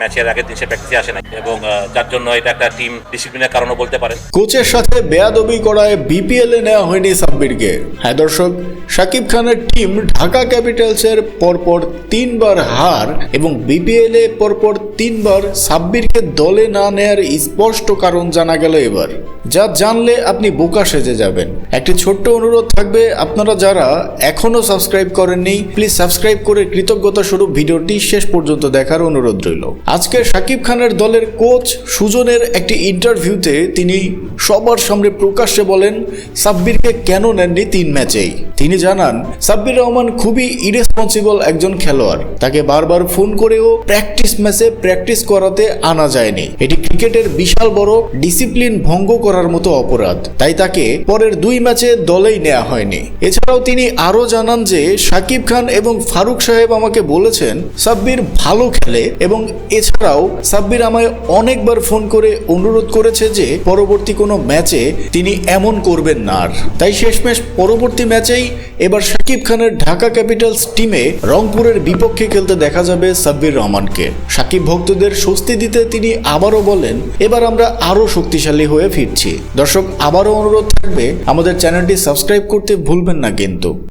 ম্যাচের আগের দিন সে প্র্যাকটিসে আসে না এবং যার জন্য এটা একটা টিম ডিসিপ্লিনের কারণও বলতে পারেন। কোচের সাথে বেয়াদবি করায় বিপিএল এ নেওয়া হয়নি সাব্বিরকে। হ্যাঁ দর্শক, শাকিব খানের টিম ঢাকা ক্যাপিটালসের পরপর তিনবার হার এবং বিপিএল এ পরপর তিনবার সাব্বিরকে দলে না নেয়ার স্পষ্ট কারণ জানা গেল এবার। যা জানলে আপনি বোকা সেজে যাবেন। একটি ছোট্ট অনুরোধ থাকবে, আপনারা যারা এখনও সাবস্ক্রাইব করেননি প্লিজ সাবস্ক্রাইব করে কৃতজ্ঞতা স্বরূপ ভিডিওটি শেষ পর্যন্ত দেখার অনুরোধ রইল। আজকে শাকিব খানের দলের কোচ সুজনের একটি ইন্টারভিউতে তিনি সবার সামনে প্রকাশ্যে বলেন, সাব্বিরকে কেন নেননি তিন ম্যাচেই? তিনি জানান, সাব্বির রহমান খুবই ইরেসপন্সিবল একজন খেলোয়াড়। তাকে বারবার ফোন করেও প্র্যাকটিস ম্যাচে প্র্যাকটিস করাতে আনা যায়নি। এটি ক্রিকেটের বিশাল বড় ডিসিপ্লিন ভঙ্গ করার মতো অপরাধ। তাই তাকে পরের দুই ম্যাচে দলেই নেওয়া হয়নি। এছাড়াও তিনি আরও জানান যে, সাকিব খান এবং ফারুক সাহেব আমাকে বলেছেন, সাব্বির ভালো খেলে এবং এছাড়াও সাব্বির আমায় অনেকবার ফোন করে অনুরোধ করেছে যে, পরবর্তী কোনো ম্যাচে তিনি এমন করবেন না আর। তাই শেষমেশ পরবর্তী ম্যাচেই এবার সাকিব খানের ঢাকা ক্যাপিটালস টিমে রংপুরের বিপক্ষে খেলতে দেখা যাবে সাব্বির রহমানকে। সাকিব ভক্তদের স্বস্তি দিতে তিনি আবারও বলেন, এবার আমরা আরও শক্তিশালী হয়ে ফিরছি। দর্শক, আবারও অনুরোধ থাকবে, আমাদের চ্যানেলটি সাবস্ক্রাইব করতে ভুলবেন না কিন্তু।